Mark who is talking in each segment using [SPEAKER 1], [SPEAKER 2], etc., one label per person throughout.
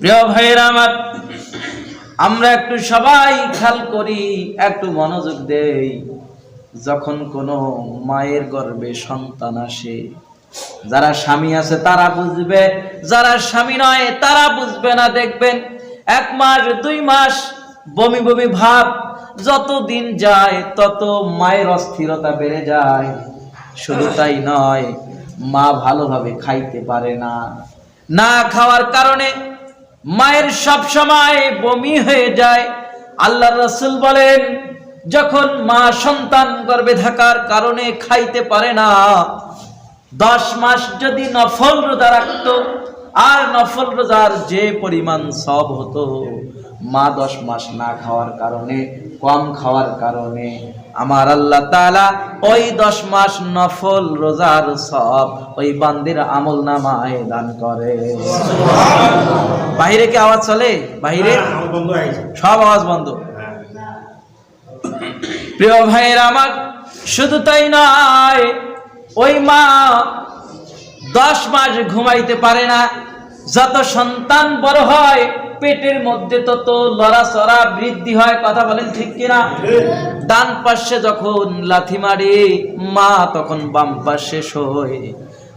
[SPEAKER 1] প্রিয় ভাইয়েরা আমার, আমরা একটু সবাই খেয়াল করি, একটু মনোযোগ দেই। যখন কোনো মায়ের গর্বে সন্তান আসে, যারা স্বামী আছে তারা বুঝবে, যারা স্বামী নয় তারা বুঝবে না। দেখবেন এক মাস, দুই মাস, বমি বমি ভাব যত দিন যায় তত মায়ের অস্থিরতা বেড়ে যায়। শুধু তাই নয়, মা ভালোভাবে খাইতে পারে না। না খাওয়ার কারণে মায়ের সব সময় বমি হয়ে যায়। আল্লাহ রসুল বলেন, যখন মা সন্তান গর্ভে থাকার কারণে খাইতে পারে না, দশ মাস যদি নফল রোজা রাখতো, আর নফল রোজার যে পরিমাণ সব হতো, মা দশ মাস না খাওয়ার কারণে, কম খাওয়ার কারণে আমার আল্লাহ তাআলা ওই দশ মাস নফল রোজার সব ওই বান্দির আমল নামায় দান করে। বাহিরে কি আওয়াজ চলে? বাহিরে?
[SPEAKER 2] আইছে
[SPEAKER 1] সব আওয়াজ বন্ধ।
[SPEAKER 2] হ্যাঁ।
[SPEAKER 1] প্রিয় ভাইয়ের আমার শুধু তাই নয় ওই মা দশ মাস ঘুমাইতে পারে না। যত সন্তান বড় হয় পেটের মধ্যে তত লড়াচড়া বৃদ্ধি হয়, কথা বলেন ঠিক কিনা? ডান পাশে যখন লাথি মারে, মা তখন বাম পাশে শোয়।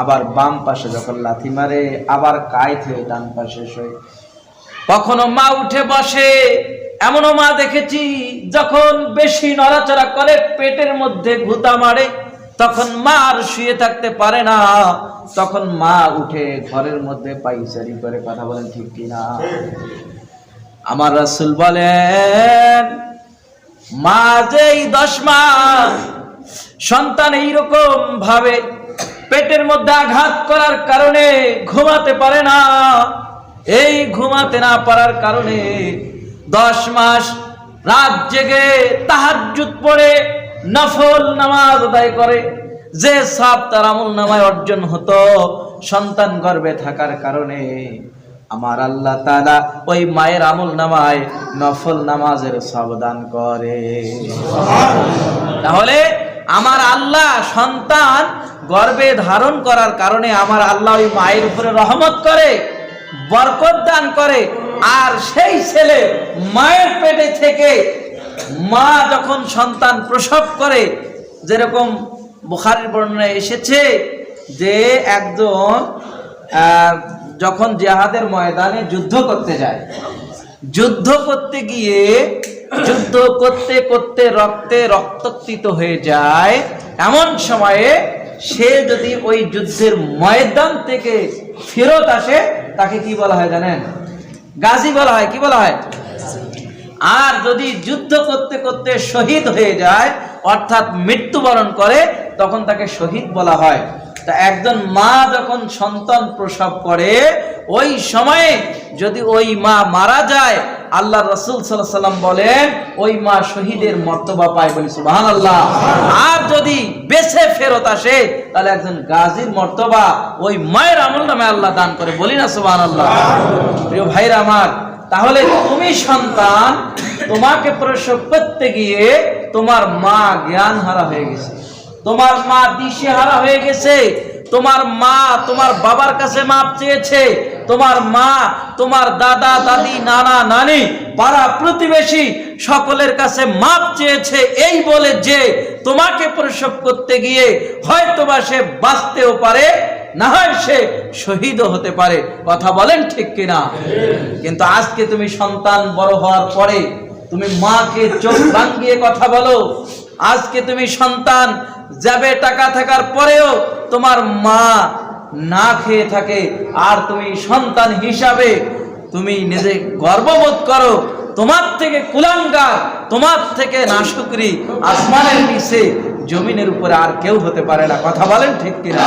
[SPEAKER 1] আবার বাম পাশে যখন লাথি মারে, আবার কায়ত হয়ে ডান পাশে শোয়। কখনো মা উঠে বসে, এমনও মা দেখেছি, যখন বেশি নড়াচড়া করে, পেটের মধ্যে ঘুতা মারে তখন মা আর শুয়ে থাকতে পারে না। তখন মা উঠে ঘরের মধ্যে পাইচারি করে কথা বলেন, ঠিক কিনা আমার রাসূল বলেন, মা যেই দশ মাস সন্তান এইরকম ভাবে পেটের মধ্যে আঘাত করার কারণে ঘুমাতে পারে না, এই ঘুমাতে না পারার কারণে দশ মাস রাত জেগে তাহাজ্জুদ পড়ে নফল নামাজ আদায় করে, যে সব তার আমল নামায় অর্জন হতো, সন্তান গর্ভে থাকার কারণে। আমার আল্লাহ তাআলা ওই মায়ের আমল নামায় নফল নামাজের সাবধান করে। তাহলে আমার আল্লাহ সন্তান গর্ভে ধারণ করার কারণে আমার আল্লাহ ওই মায়ের উপরে রহমত করে, বরকত দান করে, আর সেই ছেলে মায়ের পেটে থেকে মা যখন সন্তান প্রসব করে, যেরকম বুখারির বর্ণনায় এসেছে যে একজন যখন জেহাদের ময়দানে যুদ্ধ করতে যায়, যুদ্ধ করতে গিয়ে, যুদ্ধ করতে করতে রক্তে রক্তাক্ত হয়ে যায়, এমন সময়ে সে যদি ওই যুদ্ধের ময়দান থেকে ফেরত আসে, তাকে কি বলা হয় জানেন? গাজী বলা হয়, কি বলা হয়? আর যদি যুদ্ধ করতে করতে শহীদ হয়ে যায়, অর্থাৎ মৃত্যুবরণ করে, তখন তাকে শহীদ বলা হয়। তা একজন মা যখন সন্তান প্রসব করে, ওই সময়ে যদি ওই মা মারা যায়, আল্লাহ রসুল সাল্লাহ সাল্লাম বলেন, ওই মা শহীদের মর্তবা পায় বলি সুবাহান আল্লাহ আর যদি বেছে ফেরত আসে, তাহলে একজন গাজীর মর্তবা ওই মায়ের আমল নামে আল্লাহ দান করে। বলি না সুবাহান আল্লাহ প্রিয় ভাইরা আমার তাহলে তুমি সন্তান, তোমাকে প্রসব করতে গিয়ে তোমার মা জ্ঞান হারা হয়ে গেছে। তোমার মা দিশে হারা হয়ে গেছে। তোমার মা তোমার বাবার কাছে মাপ চেয়েছে। তোমার মা, তোমার দাদা, দাদি, নানা, নানি, পাড়া প্রতিবেশী সকলের কাছে মাপ চেয়েছে। এই বলে যে তোমাকে প্রসব করতে গিয়ে হয়তোবা সে বাঁচতেও পারে না হয় সে শহীদও হতে পারে। কথা বলেন ঠিক কিনা? কিন্তু আজকে তুমি সন্তান বড় হওয়ার পরে তুমি মাকে চোখ ভাঙ্গিয়ে কথা বলো। আজকে তুমি সন্তান যাবে টাকা থাকার পরেও তোমার মা না খেয়ে থাকে। আর তুমি সন্তান হিসাবে তুমি নিজে গর্ববোধ করো। তোমার থেকে কুলাঙ্গার তোমার থেকে নাশুকরি আসমানের নিচে, জমিনের উপরে আর কেউ হতে পারে না। কথা বলেন ঠিক কিনা?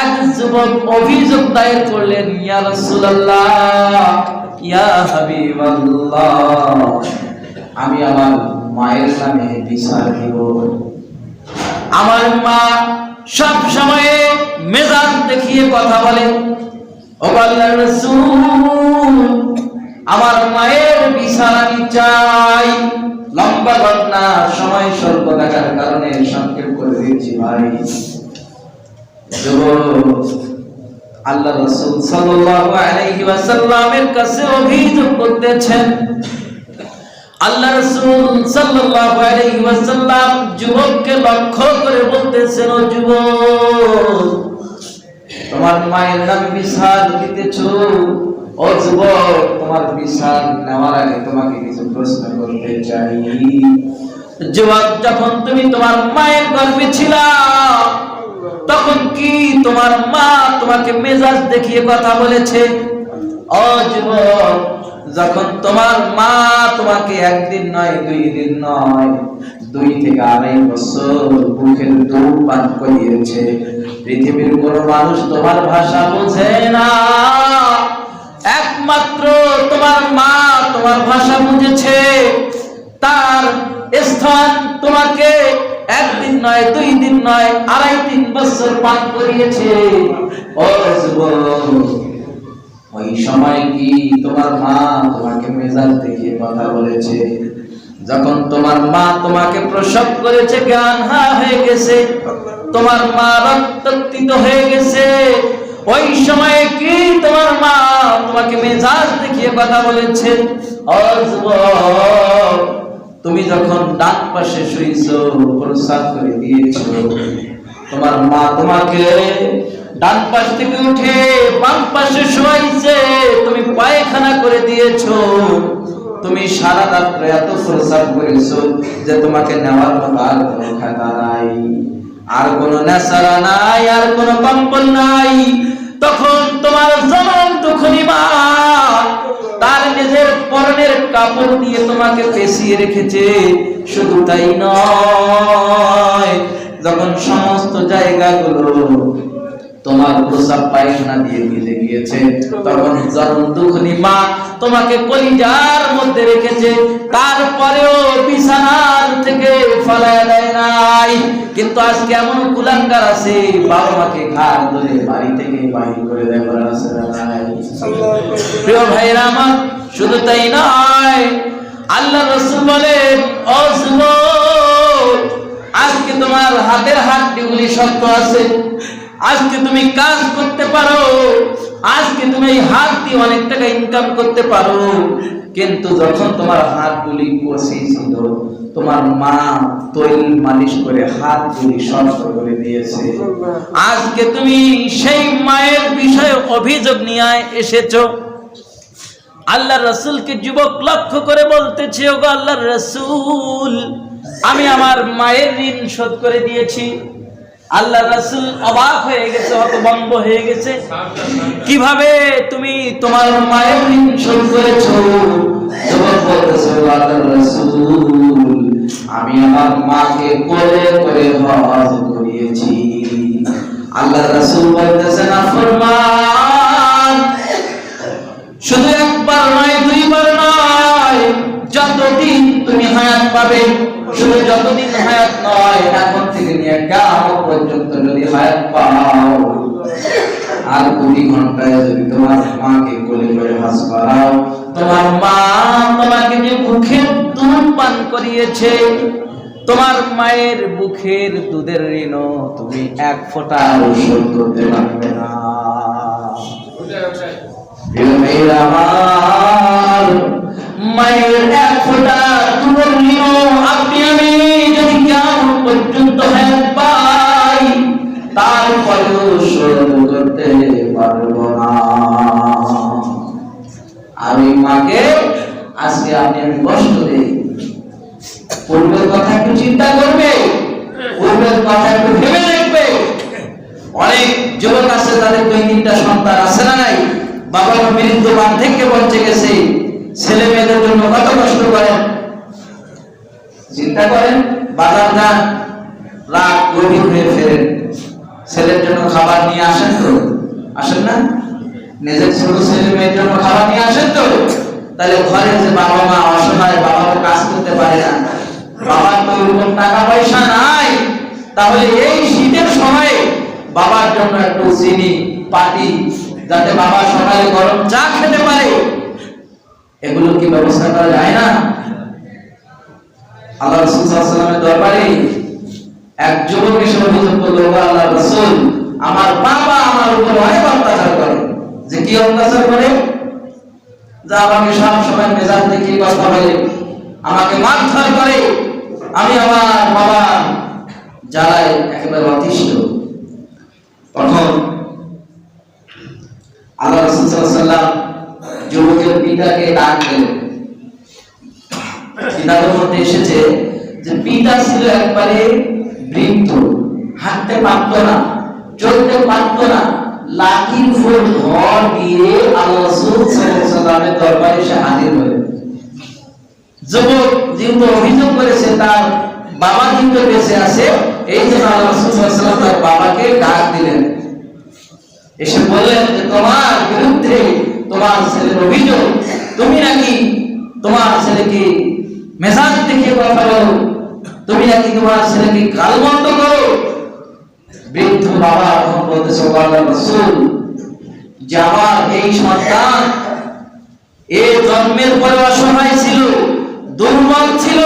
[SPEAKER 1] এক যুবক অভিযোগ দায়ের করলেন আমি আমার মায়ের নামে বিচার দিব। আমার মা সব সময়ে মেজাজ দেখিয়ে কথা বলে আমার মায়ের আমি চাই। লম্বা ঘটনা, সময় স্বল্প থাকার কারণে সংক্ষেপ করে দিচ্ছি ভাই। আল্লাহ রসুল সাল্লাল্লাহু আলাইহি ওয়াসাল্লামের কাছে অভিযোগ করতেছেন আল্লাহ রাসূল সাল্লাল্লাহু আলাইহি ওয়াসাল্লাম যুবককে লক্ষ্য করে বলতেছেন, ও যুবক, তোমার মায়ের নামে বিশাল দিতেছ। ও যুবক, তোমার বিশাল নেওয়ার আগে তোমাকে কিছু প্রশ্ন করতে চাই। যুবক, যখন তুমি তোমার মায়ের গর্ভে ছিলা, তখন কি তোমার মা তোমাকে মেজাজ দেখিয়ে কথা বলেছে? ও যুবক যখন তোমার মা তোমাকে একদিন নয়, দুই দিন নয়, দুই থেকে আড়াই বছর বুকের দুধ পান করিয়েছে। পৃথিবীর কোনো মানুষ তোমার ভাষা বোঝে না। একমাত্র তোমার মা তোমার ভাষা বুঝেছে। তার স্থান তোমাকে একদিন নয়, দুই দিন নয়, আড়াই তিন বছর পান করিয়েছে। ওই সময় কি তোমার মা তোমাকে মেজাজ দেখিয়ে কথা বলেছে? যখন তোমার মা তোমাকে প্রসব করেছে জ্ঞান হা হয়ে গেছে, তোমার মা রক্তাক্ত হয়ে গেছে। ওই সময় কি তোমার মা তোমাকে মেজাজ দেখিয়ে কথা বলেছে? তুমি যখন ডান পাশে শুইছো, প্রসাদ করে দিয়েছ, তোমার মা তোমাকে ডান পাশ থেকে উঠে বাম পাশে শোয়াইছে, তুমি পায়খানা করে দিয়েছ। তুমি সারা রাত্র এত প্রসাদ করেছ যে তোমাকে নেওয়ার মতো আর কোনো খাতা নাই। আর কোনো নেশারা নাই, আর কোনো কম্বল নাই। তখন তোমার জনম তখনই মা তার নিজের পরনের কাপড় দিয়ে তোমাকে পেঁচিয়ে রেখেছে, শুধু তাই নয়, যখন সমস্ত জায়গাগুলো তোমার প্রসাব পায়খানা দিয়ে ভিজে গিয়েছে তখন যখন দুখনি মা তোমাকে কলিজার মধ্যে রেখেছে, তারপরেও বিছানার থেকে ফালায় দেয় নাই কিন্তু আজকে এমন কুলাঙ্গার আছে, বাবা মাকে ঘাট ধরে বাড়ি থেকে বাহির করে দেয়? প্রিয় ভাইরা আমার, শুধু তাই নয়, আল্লাহ রসুল বলেন, ও আজকে তোমার হাতের হাড্ডিগুলি শক্ত আছে আজকে তুমি কাজ করতে পারো। আজকে তুমি এই হাত দিয়ে অনেক টাকা ইনকাম করতে পারো। কিন্তু যখন তোমার হাতগুলি কষি ছিল, তোমার মা তৈল মালিশ করে হাতগুলি শক্ত করে দিয়েছে। আজকে তুমি সেই মায়ের বিষয়ে অভিযোগ নিয়ে এসেছ। আল্লাহ রসুলকে যুবক লক্ষ্য করে বলতেছে, ওগো আল্লাহ রসুল, আমি আমার মায়ের ঋণ শোধ করে দিয়েছি। আল্লাহ রসুল অবাক হয়ে গেছে, হতভম্ব হয়ে গেছে। কীভাবে তুমি তোমার মায়ের শোধ করেছ? যুবক বলতেছে "ও আল্লাহ রসুল, আমি আমার মাকে করে হজ করিয়েছি। আল্লাহ রসুল বলতেছেন আফরমান শুধু একবার নয়, দুইবার নয়, যতদিন তুমি হায়াত পাবে, শুধু যতদিন হায়াত নয় পর্যন্ত যদি হায়াত পাও আর কুড়ি ঘন্টায় যদি তোমার মাকে কোলে করে হাস তোমার মা তোমাকে যে মুখের দুধ পান করিয়েছে তোমার মায়ের মুখের দুধের ঋণ তুমি এক ফোঁটা শোধ করতে পারবে না। মায়ের এক ফোঁটা দুধের ঋণ আপনি আমি পর্যন্ত হায়াত পাই তারপরেও শোধ করতে পারব না। আমি মাকে আজকে আপনি আমি কষ্ট দেই পূর্বের কথা একটু চিন্তা করবে, পূর্বের কথা একটু ভেবে দেখবে। অনেক যুবক আছে, তাদের দুই তিনটা সন্তান আছে না নাই? বাবার মৃত্যু বার্ধক্যে পৌঁছে গেছে। ছেলে মেয়েদের জন্য কত কষ্ট করেন? চিন্তা করেন বাজার যান রাত গভীর হয়ে ফেরেন। ছেলের জন্য খাবার নিয়ে আসেন তো? আসেন না? নিজের ছোট ছেলে মেয়ের জন্য খাবার নিয়ে আসেন তো? তাহলে ঘরে যে বাবা মা অসহায় বাবা তো কাজ করতে পারে না। বাবার তো ওরকম টাকা পয়সা নাই। তাহলে এই শীতের সময়ে বাবার জন্য একটু চিনি পাটি যাতে বাবা সকালে গরম চা খেতে পারে। এগুলো কি ব্যবস্থা করা যায় না? আল্লাহ রাসূল সাল্লাল্লাহু এক যুবক এসে অভিযোগ আল্লাহ রাসূল, আমার বাবা আমার উপর অনেক অত্যাচার করে। যে কি অত্যাচার করে? যা আমাকে সব সময় মেজাজ কথা বলে আমাকে মারধর করে। আমি আমার বাবা জ্বালায় একেবারে অতিষ্ঠ। তখন আল্লাহ রাসূল যুবকের পিতাকে ডাক দিলেন। কিতাবের মধ্যে এসেছে যে পিতা ছিল একবারে বৃদ্ধ, হাঁটতে পারত না, চলতে পারত না, লাঠির উপর ভর দিয়ে আল্লাহ রাসূল দরবারে এসে হাজির হলেন। যুবক যেহেতু অভিযোগ করেছে, তার বাবা কিন্তু বেঁচে আছে, এই জন্য আল্লাহ রাসূল তার বাবাকে ডাক দিলেন। এসে বললেন যে, তোমার বিরুদ্ধে তোমার ছেলের অভিযোগ, তুমি নাকি তোমার ছেলেকে মেজাজ দেখে কথা বলো। তুমি নাকি তোমার ছেলেকে গালমন্দ করো? বৃদ্ধ বাবা তখন বলতেছে "ও আল্লাহর যে আমার এই সন্তান, এ জন্মের পরে অসহায় ছিল, দুর্বল ছিল।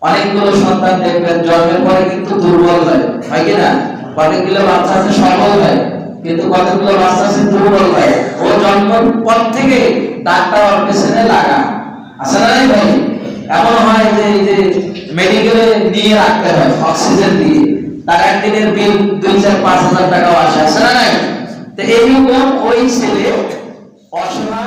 [SPEAKER 1] অনেকগুলো সন্তান দেখবেন, জন্মের পরে কিন্তু দুর্বল হয় হয় কি না? কতগুলো বাচ্চা আছে, সবল হয়, কিন্তু কতগুলো বাচ্চা আছে, দুর্বল হয়। ও জন্মের পর থেকে ডাক্তার ওর লাগা না নাই ভাই। এমন হয় যে যে মেডিকেলে নিয়ে রাখতে হয় অক্সিজেন দিয়ে। তার একদিনের বিল দুই চার পাঁচ হাজার টাকাও আসে। আছে না নাই তো এইরকম ওই ছেলে অসহায়